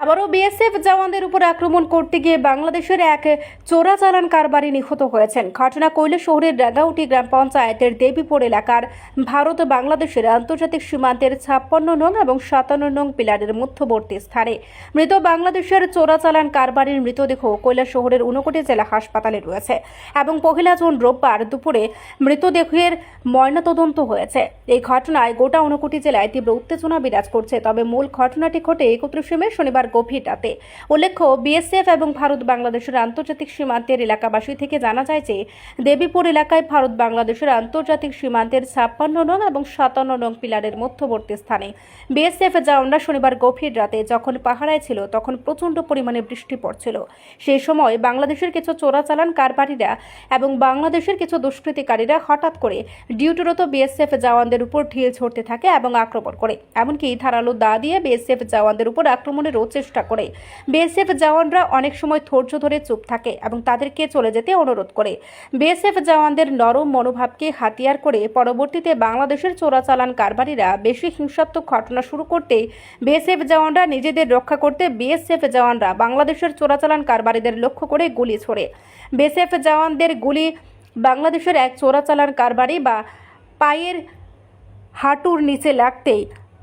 আবারও বিএসএফ জওয়ানদের উপর আক্রমণ করতে গিয়ে বাংলাদেশের এক চোরাচালান কারবারি নিহত হয়েছেন। ঘটনা কৈলা শহরের রাগাউটি গ্রাম পঞ্চায়েতের দেবীপুর এলাকার ভারত বাংলাদেশের আন্তর্জাতিক সীমান্তের ছাপ্পান্ন নং এবং সাতান্ন নং পিলারের মধ্যবর্তী স্থানে। মৃত বাংলাদেশের চোরাচালান কারবারির মৃতদেহ কৈলা শহরের উনকোটি জেলা হাসপাতালে রয়েছে এবং পহিলা জুন রোববার দুপুরে মৃতদেহের ময়নাতদন্ত হয়েছে। এই ঘটনায় গোটা ঊনকোটি জেলায় তীব্র উত্তেজনা বিরাজ করছে, তবে মূল ঘটনাটি ঘটে একত্রিশে মে শনিবার গভীর রাতে উল্লেখ্য, বিএসএফ এবং ভারত বাংলাদেশের আন্তর্জাতিক সীমান্তের এলাকাবাসী থেকে জানা যায় যে, দেবীপুর এলাকায় ভারত বাংলাদেশের আন্তর্জাতিক সীমান্তের ছাপ্পান্ন নং এবং সাতান্ন নং পিলারের মধ্যবর্তী স্থানে। বিএসএফ জওয়ানরা শনিবার গভীর রাতে যখন পাহারায় ছিল, তখন প্রচণ্ড পরিমাণে বৃষ্টি পড়ছিল। সেই সময় বাংলাদেশের কিছু চোরাচালান কারবারিরা এবং বাংলাদেশের কিছু দুষ্কৃতিকারীরা হঠাৎ করে ডিউটিরত বিএসএফ জওয়ানদের উপর ঢিল ছড়তে থাকে এবং আক্রমণ করে। এমনকি ধারালো দা দিয়ে বিএসএফ জওয়ানদের উপর আক্রমণেরও চেষ্টা করে। বিএসএফ জওয়ানরা অনেক সময় ধৈর্য ধরে চুপ থাকে এবং তাদেরকে চলে যেতে অনুরোধ করে। বিএসএফ জওয়ানদের নরম মনোভাবকে হাতিয়ার করে পরবর্তীতে বাংলাদেশের চোরাচালান কারবারিরা বেশি হিংসাত্মক ঘটনা শুরু করতে বিএসএফ জওয়ানরা নিজেদের রক্ষা করতে বিএসএফ জওয়ানরা বাংলাদেশের চোরাচালান কারবারিদের লক্ষ্য করে গুলি ছোড়ে। বিএসএফ জওয়ানদের গুলি বাংলাদেশের এক চোরাচালান কারবারি বা পায়ের হাঁটুর নিচে লাগতেই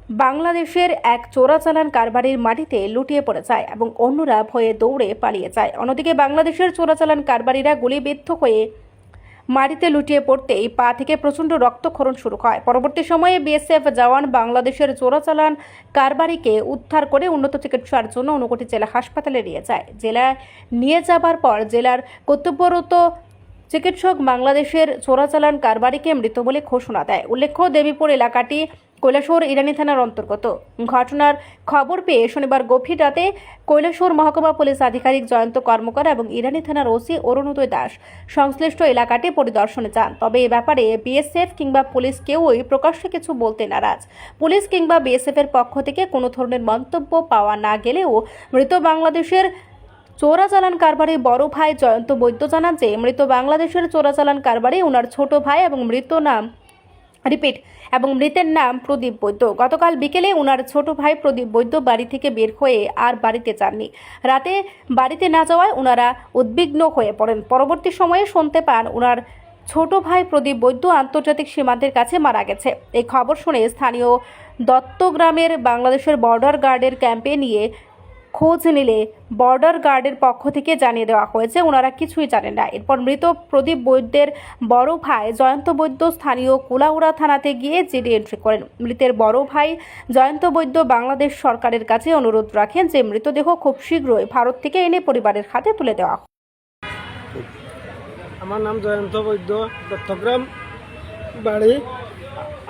বাংলাদেশের এক চোরাচালান কারবারির মাটিতে লুটিয়ে পড়ে যায় এবং অন্যরা ভয়ে দৌড়ে পালিয়ে যায়। অন্যদিকে বাংলাদেশের চোরাচালান কারবারিরা গুলিবিদ্ধ হয়ে মাটিতে লুটিয়ে পড়তেই পা থেকে প্রচণ্ড রক্তক্ষরণ শুরু হয়। পরবর্তী সময়ে বিএসএফ জওয়ান বাংলাদেশের চোরাচালান কারবারিকে উদ্ধার করে উন্নত চিকিৎসার জন্য ঊনকোটি জেলা হাসপাতালে নিয়ে যায়। জেলায় নিয়ে যাবার পর জেলার কর্তব্যরত চিকিৎসক বাংলাদেশের চোরাচালান কারবারিকে মৃত বলে ঘোষণা দেয়। উল্লেখ্য, দেবীপুর এলাকাটি কৈলাসহর ইরানি থানার অন্তর্গত। ঘটনার খবর পেয়ে শনিবার গভীর রাতে কৈলাসহর মহকুমা পুলিশ আধিকারিক জয়ন্ত কর্মকার এবং ইরানি থানার ওসি অরুণোদয় দাস সংশ্লিষ্ট এলাকাটি পরিদর্শনে যান। তবে এ ব্যাপারে বিএসএফ কিংবা পুলিশ কেউই প্রকাশ্যে কিছু বলতে নারাজ। পুলিশ কিংবা বিএসএফ এর পক্ষ থেকে কোনো ধরনের মন্তব্য পাওয়া না গেলেও মৃত বাংলাদেশের চোরাচালান কারবারে বড় ভাই জয়ন্ত বৈদ্য জানান যে, মৃত বাংলাদেশের চোরাচালান কারবারে ওনার ছোট ভাই এবং মৃত নাম রিপিট, এবং মৃতের নাম প্রদীপ বৈদ্য। গতকাল বিকেলে ওনার ছোট ভাই প্রদীপ বৈদ্য বাড়ি থেকে বের হয়ে আর বাড়িতে যাননি। রাতে বাড়িতে না যাওয়ায় ওনারা উদ্বিগ্ন হয়ে পড়েন। পরবর্তী সময়ে শুনতে পান ওনার ছোট ভাই প্রদীপ বৈদ্য আন্তর্জাতিক সীমান্তের কাছে মারা গেছে। এই খবর শুনে স্থানীয় দত্তগ্রামের বাংলাদেশের বর্ডার গার্ডের ক্যাম্পে নিয়ে খোঁজ নিলে বর্ডার গার্ডের পক্ষ থেকে জানিয়ে দেওয়া হয়েছে, ওনারা কিছুই জানেন না। এরপর মৃত প্রদীপ বৈদ্যের বড় ভাই জয়ন্ত বৈদ্য স্থানীয় কুলাউড়া থানাতে গিয়ে জিডি এন্ট্রি করেন। মৃতের বড় ভাই জয়ন্ত বৈদ্য বাংলাদেশ সরকারের কাছে অনুরোধ রাখেন যে, মৃতদেহ খুব শীঘ্রই ভারত থেকে এনে পরিবারের হাতে তুলে দেওয়া। আমার নাম জয়ন্ত বৈদ্য চট্টগ্রাম বাড়ি।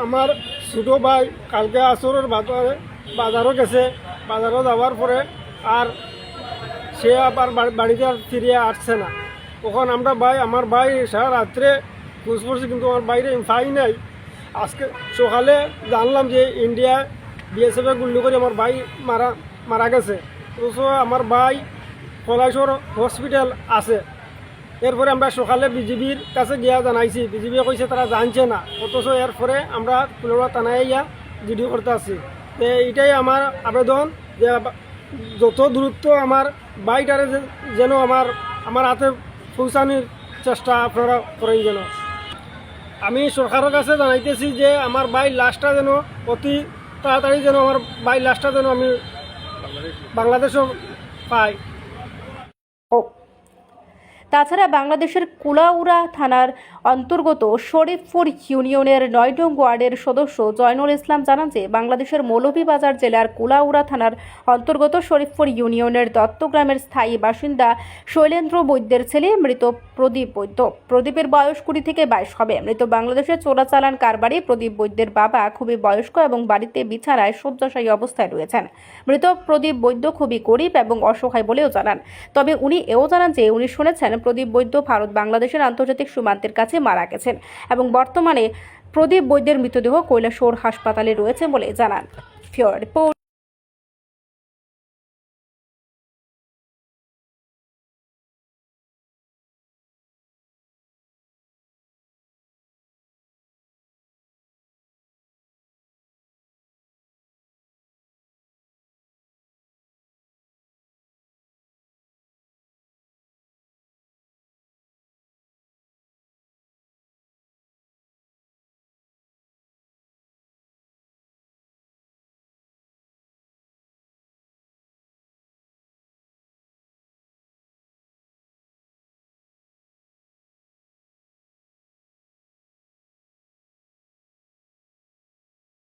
আমার ছোটো ভাই কালকে আসরের বাজারে বাজারও গেছে। বাজারও যাওয়ার পরে আর সে আবার বাড়িতে আর ফিরে আসছে না। তখন আমরা ভাই আমার ভাই সারা রাত্রে খোঁজ করছি, কিন্তু আমার বাইরে পাই নাই। আজকে সকালে জানলাম যে ইন্ডিয়া বিএসএফে গুলি করে আমার ভাই মারা মারা গেছে। অথচ আমার ভাই কলাইশ্বর হসপিটাল আছে। এরপরে আমরা সকালে বিজিবির কাছে গিয়া জানাইছি। বিজিবি কইছে তারা জানছে না। অথচ এরপরে আমরা কুলোড়া থানায় ইয়া জিডি করতে আছি তো এইটাই আমার আবেদন যে যত দূরত্ব আমার বাইটারে যেন আমার আমার হাতে পৌঁছানোর চেষ্টা আপনারা করেন যেন। আমি সরকারের কাছে জানাইতেছি যে আমার বাই লাশটা যেন অতি তাড়াতাড়ি যেন আমার বাই লাশটা যেন আমি বাংলাদেশও পাই। ও তাছাড়া বাংলাদেশের কুলাউড়া থানার অন্তর্গত শরীফপুর ইউনিয়নের নয়ডং ওয়ার্ডের সদস্য জয়নুল ইসলাম জানান যে বাংলাদেশের মৌলভীবাজার জেলার কুলাউড়া থানার অন্তর্গত শরীফপুর ইউনিয়নের দত্তগ্রামের স্থায়ী বাসিন্দা শৈলেন্দ্র বৈদ্যের ছেলে মৃত প্রদীপ বৈদ্য। প্রদীপের বয়স কুড়ি থেকে বাইশ হবে। মৃত বাংলাদেশের চোরাচালান কারবারি প্রদীপ বৈদ্যের বাবা খুবই বয়স্ক এবং বাড়িতে বিছানায় শয্যাশায়ী অবস্থায় রয়েছেন। মৃত প্রদীপ বৈদ্য খুবই গরিব এবং অসহায় বলেও জানান। তবে উনি এও জানান যে উনি শুনেছেন প্রদীপ বৈদ্য ভারত বাংলাদেশের আন্তর্জাতিক সীমান্তের কাছে মারা গেছেন এবং বর্তমানে প্রদীপ বৈদ্যের মৃতদেহ কৈলাসোর হাসপাতালে রয়েছে বলে জানান। ফিওর রিপোর্ট।